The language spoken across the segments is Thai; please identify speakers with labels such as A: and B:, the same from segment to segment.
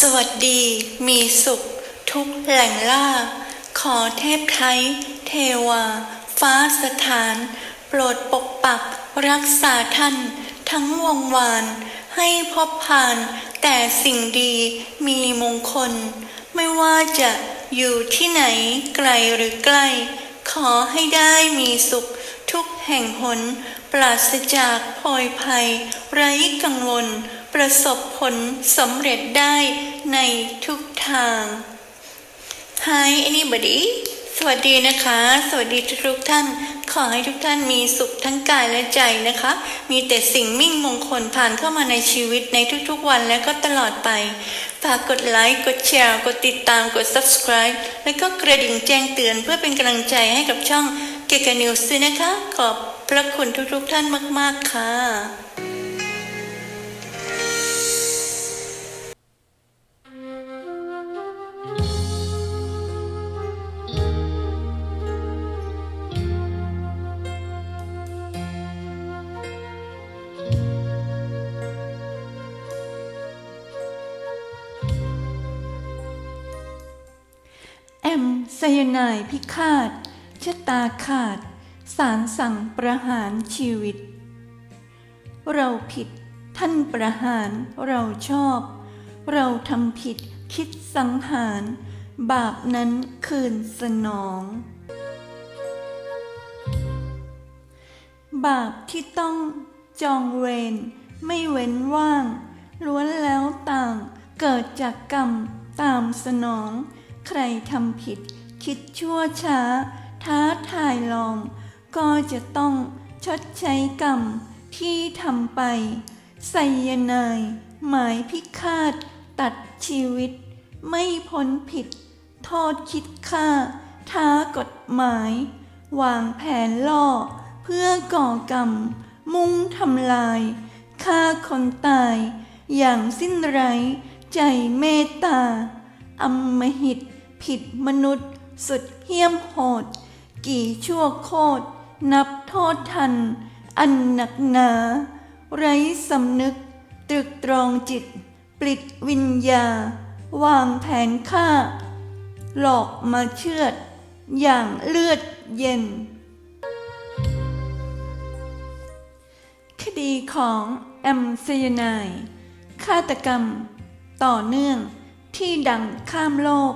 A: สวัสดีมีสุข ทุกแหล่งล่า ขอเทพไทย เทวา ฟ้าสถาน โปรดปกปักรักษาท่าน ทั้งวงวาน ให้พบผ่าน แต่สิ่งดีมีมงคล ไม่ว่าจะอยู่ที่ไหนไกลหรือใกล้ ขอให้ได้มีสุข ทุกแห่งหน ปราศจากโพยภัย ไร้กังวล ประสบผลสำเร็จได้ในทุกทาง Hi anybody สวัสดีนะคะ สวัสดีทุกท่าน ขอให้ทุกท่านมีสุขทั้งกายและใจนะคะ มีแต่สิ่งมิ่งมงคลผ่านเข้ามาในชีวิตในทุกๆวันและก็ตลอดไป ฝากกดไลค์ กดแชร์ กดติดตาม กด subscribe และก็กระดิ่งแจ้งเตือนเพื่อเป็นกำลังใจให้กับช่องเกกนิวส์นะคะ ขอบพระคุณทุกๆท่านมาก ๆ ค่ะ ยนายพิฆาตชะตาขาด สารสั่งประหารชีวิต เราผิดท่านประหารเราชอบ เราทำผิดคิดสังหาร บาปนั้นคืนสนอง บาปที่ต้องจองเวรไม่เว้นว่าง ล้วนแล้วต่างเกิดจากกรรมตามสนอง ใครทำผิด คิดชั่วช้า ท้าทายลอง ก็จะต้องชดใช้กรรมที่ทำไปไซยานายหมายพิฆาตตัดชีวิต ไม่พ้นผิด โทษคิดฆ่า ท้ากฎหมาย วางแผนล่อ เพื่อก่อกรรม มุ่งทำลายฆ่าคนตาย อย่างสิ้นไรใจเมตตาอำมหิต ผิดมนุษย์ สุดเหี้ยมโหด กี่ชั่วโคตร นับโทษทัน อันหนักหนา ไร้สำนึก ตรึกตรองจิต ปลิดวิญญา วางแผนฆ่า หลอกมาเชือด อย่างเลือดเย็น คดีของแอมไซยานายฆาตกรรม ต่อเนื่องที่ดังข้ามโลก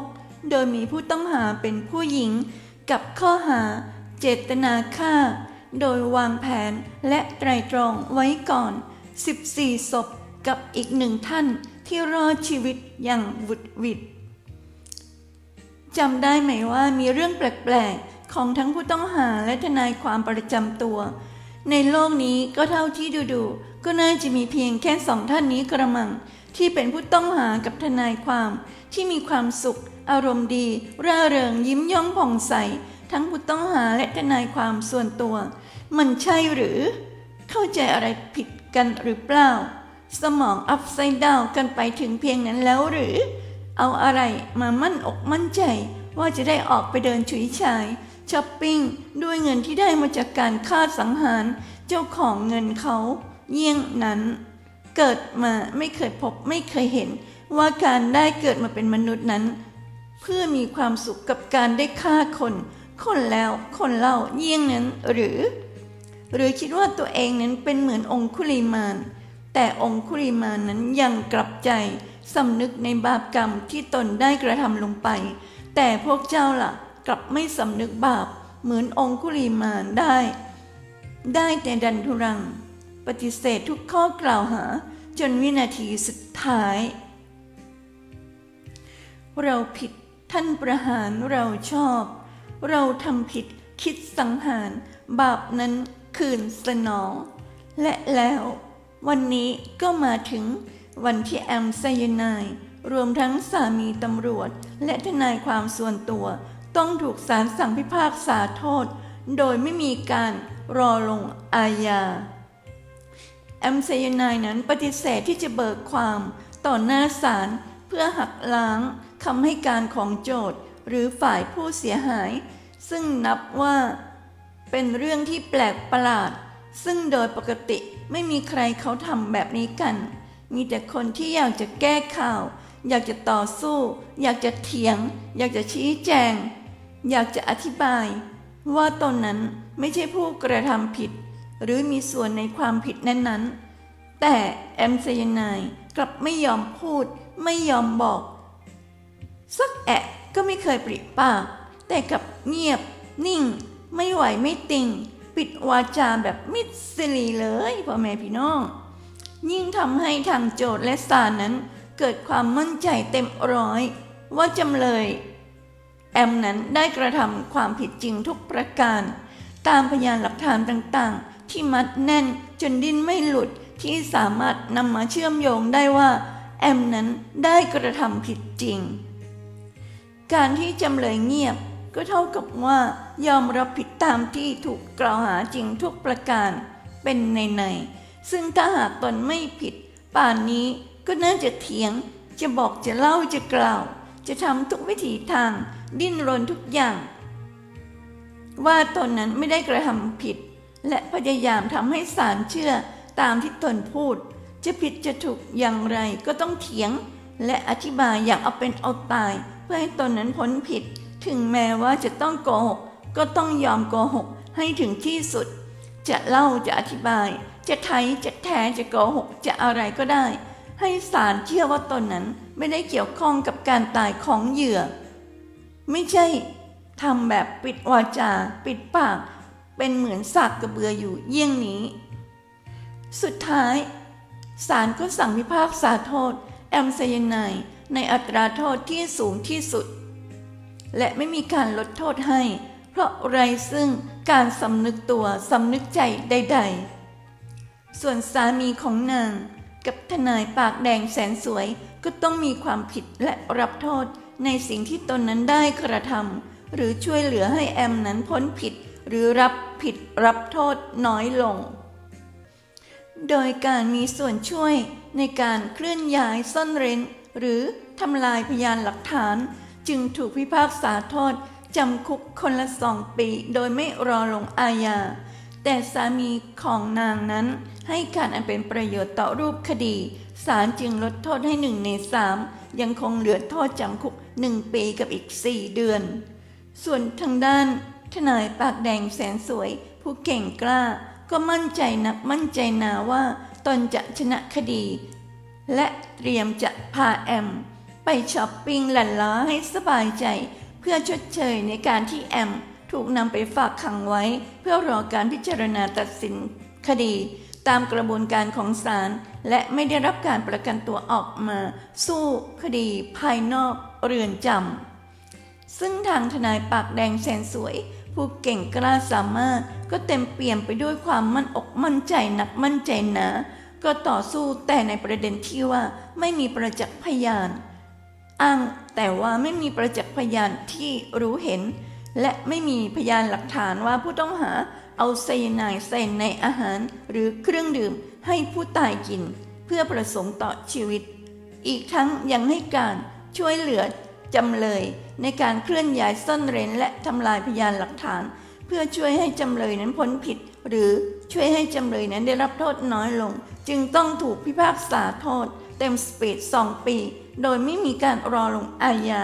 A: โดยมีผู้ต้องหาเป็นผู้หญิงกับข้อหา เจตนาฆ่า โดยวางแผนและไตรตรองไว้ก่อน 14 ศพกับอีกหนึ่งท่านที่รอดชีวิตอย่างหวุดหวิดจำได้ไหมว่ามีเรื่องแปลกๆ ของทั้งผู้ต้องหาและทนายความประจำตัว ในโลกนี้ก็เท่าที่ดูๆก็น่าจะมีเพียงแค่สองท่านนี้กระมัง ที่เป็นผู้ต้องหากับทนายความที่มีความสุข อารมณ์ดีร่าเริงยิ้มย่องผ่องใส ทั้งผู้ต้องหาและทนายความส่วนตัว มันใช่หรือ เข้าใจอะไรผิดกันหรือเปล่า สมองอัพไซด์ดาวกันไปถึงเพียงนั้นแล้วหรือ เอาอะไรมามั่นอกมั่นใจ ว่าจะได้ออกไปเดินฉุยฉายช้อปปิ้งด้วยเงินที่ได้มาจากการฆ่าสังหารเจ้าของเงินเขา เยี่ยงนั้น เกิดมาไม่เคยพบไม่เคยเห็นว่าการได้เกิดมาเป็นมนุษย์นั้น เพื่อมีความสุขกับการได้ฆ่าคน คนแล้วคนเล่าเยี่ยงนั้นหรือ หรือคิดว่าตัวเองนั้นเป็นเหมือนองคุลิมาน แต่องคุลิมานนั้นยังกลับใจสำนึกในบาปกรรมที่ตนได้กระทำลงไป แต่พวกเจ้าล่ะ กลับไม่สำนึกบาปเหมือนองคุลิมานได้ ได้แต่ดันทุรัง ปฏิเสธทุกข้อกล่าวหา จนวินาทีสุดท้าย เราผิด ท่านประหารเราชอบ เราทำผิดคิดสังหาร บาปนั้นคืนสนอง และแล้ววันนี้ก็มาถึงวันที่แอมไซยานายรวมทั้งสามีตำรวจ และทนายความส่วนตัว ต้องถูกศาลสั่งพิพากษาโทษ โดยไม่มีการรอลงอาญาแอมไซยานายนั้นปฏิเสธที่จะเบิกความต่อหน้าศาล เพื่อหักล้างคำให้การของโจทย์หรือฝ่ายผู้เสียหาย ซึ่งนับว่า เป็นเรื่องที่แปลกประหลาด ซึ่งโดยปกติไม่มีใครเขาทำแบบนี้กัน มีแต่คนที่อยากจะแก้ข่าว อยากจะต่อสู้ อยากจะเถียง อยากจะชี้แจง อยากจะอธิบาย ว่าตนนั้นไม่ใช่ผู้กระทำผิด หรือมีส่วนในความผิดนั้นๆแต่แอมไซยานายกลับไม่ยอมพูด ไม่ยอมบอก สักแอะก็ไม่เคยปริปาก แต่กับเงียบ นิ่ง ไม่ไหวไม่ติงปิดวาจาแบบมิดสิลีเลยพ่อแม่พี่น้อง ยิ่งทำให้ทางโจทย์และศาลนั้น เกิดความมั่นใจเต็มร้อย ว่าจำเลยแอมนั้นได้กระทำความผิดจริงทุกประการ ตามพยานหลักฐานต่างๆ ที่มัดแน่นจนดิ้นไม่หลุดที่สามารถนำมาเชื่อมโยงได้ว่า แอมนั้นได้กระทำผิดจริง การที่จำเลยเงียบก็เท่ากับว่ายอมรับผิดตามที่ถูกกล่าวหาจริงทุกประการเป็นในในๆซึ่งถ้าหากตนไม่ผิด ป่านนี้ก็น่าจะเถียง จะบอกจะเล่าจะกล่าว จะทำทุกวิถีทาง ดิ้นรนทุกอย่าง ว่าตนนั้นไม่ได้กระทำผิด และพยายามทำให้ศาลเชื่อตามที่ตนพูด จะผิดจะถูกอย่างไรก็ต้องเถียง และอธิบายอย่างเอาเป็นเอาตาย เพื่อให้ตนนั้นพ้นผิด ถึงแม้ว่าจะต้องโกหก ก็ต้องยอมโกหกให้ถึงที่สุด จะเล่าจะอธิบาย จะไทยจะแท้จะโกหกจะอะไรก็ได้ ให้ศาลเชื่อว่าตนนั้นไม่ได้เกี่ยวข้องกับการตายของเหยื่อ ไม่ใช่ทำแบบปิดวาจา ปิดปาก เป็นเหมือนสากกระเบืออยู่เยี่ยงนี้ สุดท้าย ศาลก็สั่งพิพากษาโทษ แอมไซยาไนด์ในอัตราโทษที่สูงที่สุด และไม่มีการลดโทษให้ เพราะไรซึ่งการสำนึกตัวสำนึกใจใด ๆ ส่วนสามีของนาง กับทนายปากแดงแสนสวยก็ต้องมีความผิดและรับโทษในสิ่งที่ตนนั้นได้กระทำหรือช่วยเหลือให้แอมนั้นพ้นผิดหรือรับผิดรับโทษน้อยลง โดยการมีส่วนช่วยในการเคลื่อนย้ายซ่อนเร้น หรือทำลายพยานหลักฐาน จึงถูกพิพากษาโทษจำคุกคนละสองปี โดยไม่รอลงอาญา แต่สามีของนางนั้น ให้การอันเป็นประโยชน์ต่อรูปคดีศาลจึงลดโทษให้หนึ่งในสามยังคงเหลือโทษจำคุกหนึ่งปีกับอีกสี่เดือน ส่วนทางด้านทนายปากแดงแสนสวย ผู้เก่งกล้า ก็มั่นใจนักมั่นใจนาว่าตนจะชนะคดี และเตรียมจะพาแอม ไปช้อปปิ้งหลั่นล้าให้สบายใจ เพื่อชดเชยในการที่แอม ถูกนำไปฝากขังไว้ เพื่อรอการพิจารณาตัดสินคดี ตามกระบวนการของศาลและไม่ได้รับการประกันตัวออกมา สู้คดีภายนอกเรือนจำ ซึ่งทางทนายปากแดงแสนสวย ผู้เก่งกล้าสามารถ ก็เต็มเปี่ยมไปด้วยความมั่นอกมั่นใจหนักมั่นใจหนาก็ต่อสู้แต่ในประเด็นที่ว่าไม่มีประจักษ์พยาน อ้างแต่ว่าไม่มีประจักษ์พยานที่รู้เห็น และไม่มีพยานหลักฐานว่าผู้ต้องหาเอาไซยาไนด์ใส่ในอาหารหรือเครื่องดื่มให้ผู้ตายกิน เพื่อประสงค์ต่อชีวิต อีกทั้งยังให้การช่วยเหลือ จำเลยในการเคลื่อนย้ายซ่อนเร้นและทำลายพยานหลักฐาน เพื่อช่วยให้จำเลยนั้นพ้นผิด หรือช่วยให้จำเลยนั้นได้รับโทษน้อยลง จึงต้องถูกพิพากษาโทษ เต็มสปีดสองปี โดยไม่มีการรอลงอาญา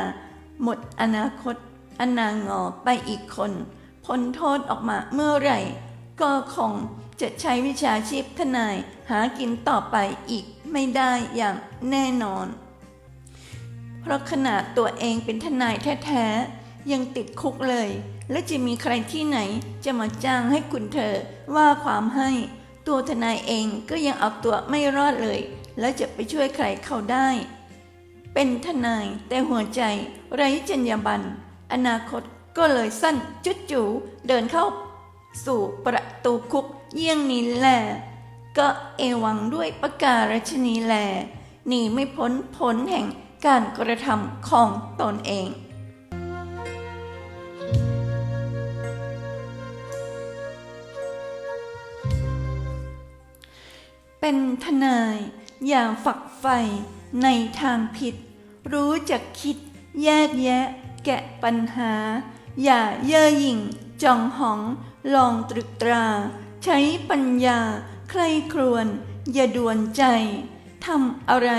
A: หมดอนาคต อนางอไปอีกคนพ้นโทษออกมาเมื่อไหร่ ก็คงจะใช้วิชาชีพทนายหากินต่อไปอีกไม่ได้อย่างแน่นอน เพราะขนาดตัวเองเป็นทนายแท้ๆ ยังติดคุกเลย และจะมีใครที่ไหนจะมาจ้างให้คุณเธอว่าความให้ ตัวทนายเองก็ยังเอาตัวไม่รอดเลย แล้วจะไปช่วยใครเขาได้ เป็นทนายแต่หัวใจ ไร้จรรยาบรรณอนาคตก็เลยสั้นจุดจูเดินเข้า สู่ประตูคุกเยี่ยงนี้แหละก็เอวังด้วยประการชนีแหลหนีไม่พ้นผลแห่ง การกระทำของตนเอง เป็นทนายอย่าฝักใฝ่ในทางผิด รู้จักคิดแยกแยะ แกะปัญหา อย่าเย่อหยิ่งจองหอง ลองตรึกตรา ใช้ปัญญา ใครครวน อย่าด่วนใจทำอะไร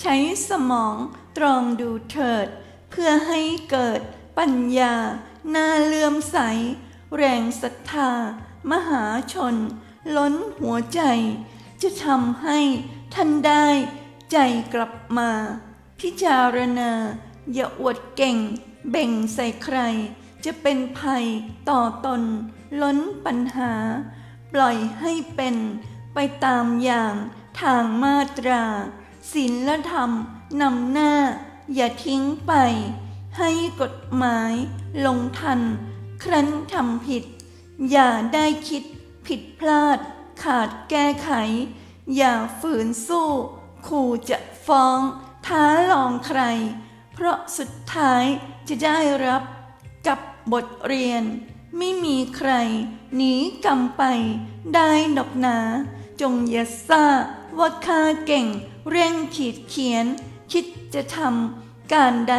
A: ใช้สมอง ตรองดูเถิด เพื่อให้เกิดปัญญาน่าเลื่อมใส แรงศรัทธา มหาชน ล้นหัวใจ จะทำให้ท่านได้ใจกลับมา พิจารณา อย่าอวดเก่ง เบ่งใส่ใคร จะเป็นภัยต่อตน ล้นปัญหา ปล่อยให้เป็นไปตามอย่างทางมาตราศีลและธรรม นำหน้าอย่าทิ้งไป ให้กฎหมายลงทัน ครั้นทำผิด อย่าได้คิดผิดพลาด ขาดแก้ไข อย่าฝืนสู้ขู่จะฟ้อง ท้าลองใคร เพราะสุดท้ายจะได้รับกับบทเรียน ไม่มีใครหนีกรรมไปได้ดอกหนา จงอย่าซ่าว่าข้าเก่งเร่งขีดเขียน คิดจะทำการใด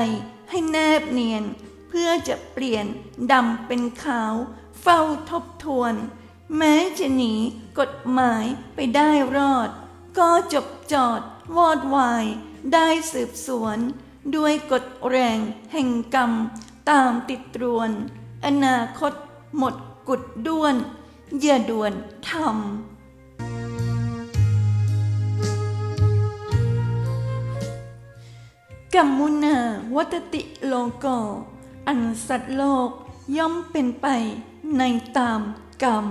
A: ให้แนบเนียน เพื่อจะเปลี่ยนดำเป็นขาว เฝ้าทบทวน แม้จะหนีกฎหมายไปได้รอด ก็จบจอดวอดวาย ได้สืบสวน ด้วยกฎแรงแห่งกรรม ตามติดตรวน อนาคตหมดกุดด้วน อย่าด่วนทำ กัมมุนาวัตติโลโก อันสัตว์โลกย่อมเป็นไปในตามกรรม